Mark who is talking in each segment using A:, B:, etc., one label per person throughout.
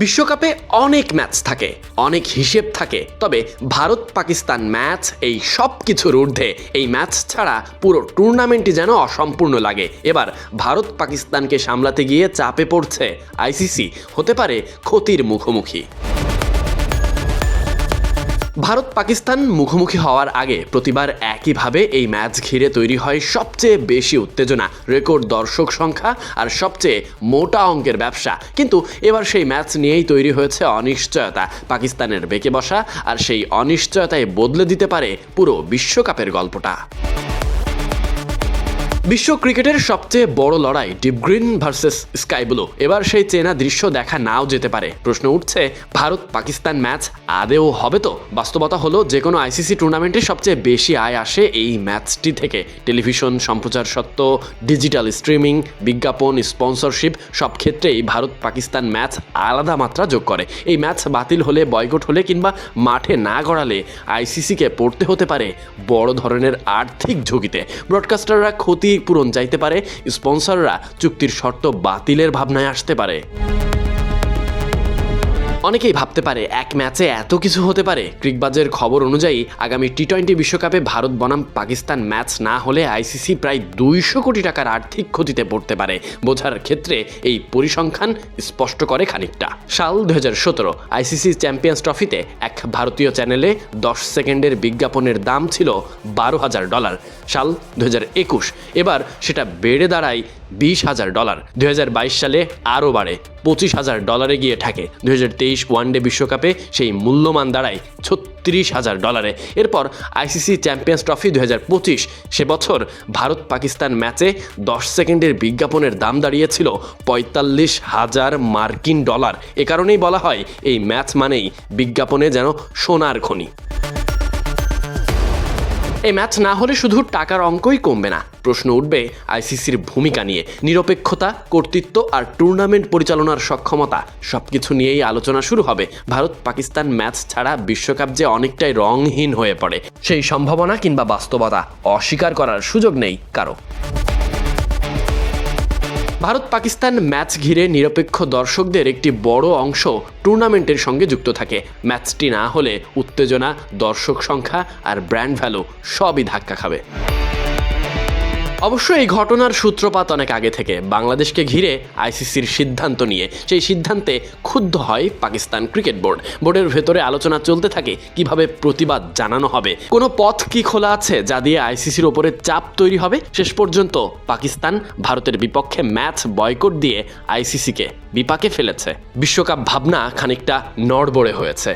A: বিশ্বকাপে অনেক ম্যাচ থাকে, অনেক হিসেব থাকে, তবে ভারত পাকিস্তান ম্যাচ, এই সব কিছুর ঊর্ধ্বে, এই ম্যাচ ছাড়া পুরো টুর্নামেন্টই যেন অসম্পূর্ণ লাগে। এবার ভারত পাকিস্তানকে সামলাতে গিয়ে চাপে পড়ছে আইসিসি, হতে পারে ক্ষতির মুখোমুখি। ভারত পাকিস্তান মুখোমুখি হওয়ার আগে প্রতিবার একইভাবে এই ম্যাচ ঘিরে তৈরি হয় সবচেয়ে বেশি উত্তেজনা, রেকর্ড দর্শক সংখ্যা আর সবচেয়ে মোটা অঙ্কের ব্যবসা। কিন্তু এবার সেই ম্যাচ নিয়েই তৈরি হয়েছে অনিশ্চয়তা, পাকিস্তানের বেঁকে বসা আর সেই অনিশ্চয়তায় বদলে দিতে পারে পুরো বিশ্বকাপের গল্পটা। বিশ্ব ক্রিকেটের সবচেয়ে বড় লড়াই deep green versus sky blue এবার সেই চেনা দৃশ্য দেখা নাও যেতে পারে। প্রশ্ন উঠছে, ভারত পাকিস্তান ম্যাচ আদেও হবে তো? বাস্তবতা হলো যে কোনো আইসিসি টুর্নামেন্টে সবচেয়ে বেশি আয় আসে এই ম্যাচটি থেকে। টেলিভিশন, সম্প্রচার সত্ত্ব ডিজিটাল স্ট্রিমিং বিজ্ঞাপন স্পন্সরশিপ সব ক্ষেত্রেই ভারত পাকিস্তান ম্যাচ আলাদা মাত্রা যোগ করে। এই ম্যাচ বাতিল হলে বয়কট হলে কিংবা মাঠে না গড়ালে আইসিসিকে পড়তে হতে পারে বড় ধরনের আর্থিক ঝুঁকিতে। ব্রডকাস্টাররা ক্ষতি পূরণ চাইতে পারে স্পন্সররা চুক্তির শর্ত বাতিলের ভাবনায় আসতে পারে। অনেকেই ভাবতে পারে এক ম্যাচে এত কিছু হতে পারে। ক্রিকবাজের খবর অনুযায়ী, আগামী টি টোয়েন্টি বিশ্বকাপে ভারত বনাম পাকিস্তান ম্যাচ না হলে আইসিসি প্রায় দুইশো কোটি টাকার আর্থিক ক্ষতিতে পড়তে পারে। বোঝার ক্ষেত্রে এই পরিসংখ্যান স্পষ্ট করে খানিকটা। সাল দু হাজার সতেরো আইসিসি চ্যাম্পিয়ন্স ট্রফিতে এক ভারতীয় চ্যানেলে দশ সেকেন্ডের বিজ্ঞাপনের দাম ছিল বারো হাজার ডলার। সাল দু একুশ, এবার সেটা বেড়ে দাঁড়ায় বিশ হাজার ডলার। দু হাজার বাইশ সালে আরও বাড়ে, পঁচিশ হাজার ডলারে গিয়ে থাকে দু হাজার তেইশ ওয়ানডে বিশ্বকাপে সেই মূল্যমান দাঁড়ায় ছত্রিশ হাজার ডলারে। এরপর আইসিসি চ্যাম্পিয়ন্স ট্রফি দু হাজার পঁচিশ, সে বছর ভারত পাকিস্তান ম্যাচে দশ সেকেন্ডের বিজ্ঞাপনের দাম দাঁড়িয়েছিল পঁয়তাল্লিশ হাজার মার্কিন ডলার। এ কারণেই বলা হয় এই ম্যাচ মানেই বিজ্ঞাপনে যেন সোনার খনি। এই ম্যাচ না হলে শুধু টাকার অঙ্কই কমবে না। প্রশ্ন উঠবে আইসিসির ভূমিকা নিয়ে। নিরপেক্ষতা, কর্তৃত্ব আর টুর্নামেন্ট পরিচালনার সক্ষমতা, সবকিছু নিয়েই আলোচনা শুরু হবে। ভারত পাকিস্তান ম্যাচ ছাড়া বিশ্বকাপ যে অনেকটাই রংহীন হয়ে পড়ে, সেই সম্ভাবনা কিংবা বাস্তবতা অস্বীকার করার সুযোগ নেই কারও। ভারত পাকিস্তান ম্যাচ ঘিরে নিরপেক্ষ দর্শকদের একটি বড় অংশ টুর্নামেন্টের সঙ্গে যুক্ত থাকে। ম্যাচটি না হলে উত্তেজনা, দর্শক সংখ্যা আর ব্র্যান্ড ভ্যালু সবই ধাক্কা খাবে। অবশ্য এই ঘটনার সূত্রপাত অনেক আগে থেকে। বাংলাদেশকে ঘিরে আইসিসির সিদ্ধান্ত নিয়ে, সেই সিদ্ধান্তে ক্ষুব্ধ হয় পাকিস্তান ক্রিকেট বোর্ড। বোর্ডের ভেতরে আলোচনা চলতে থাকে, কীভাবে প্রতিবাদ জানানো হবে। কোনো পথ কি খোলা আছে যা দিয়ে আইসিসির ওপরে চাপ তৈরি হবে? শেষ পর্যন্ত পাকিস্তান ভারতের বিপক্ষে ম্যাচ বয়কট দিয়ে আইসিসিকে বিপাকে ফেলেছে। বিশ্বকাপ ভাবনা খানিকটা নড়বড়ে হয়েছে।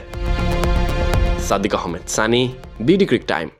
A: Sadiq Ahmed, Sunny, BD cric time.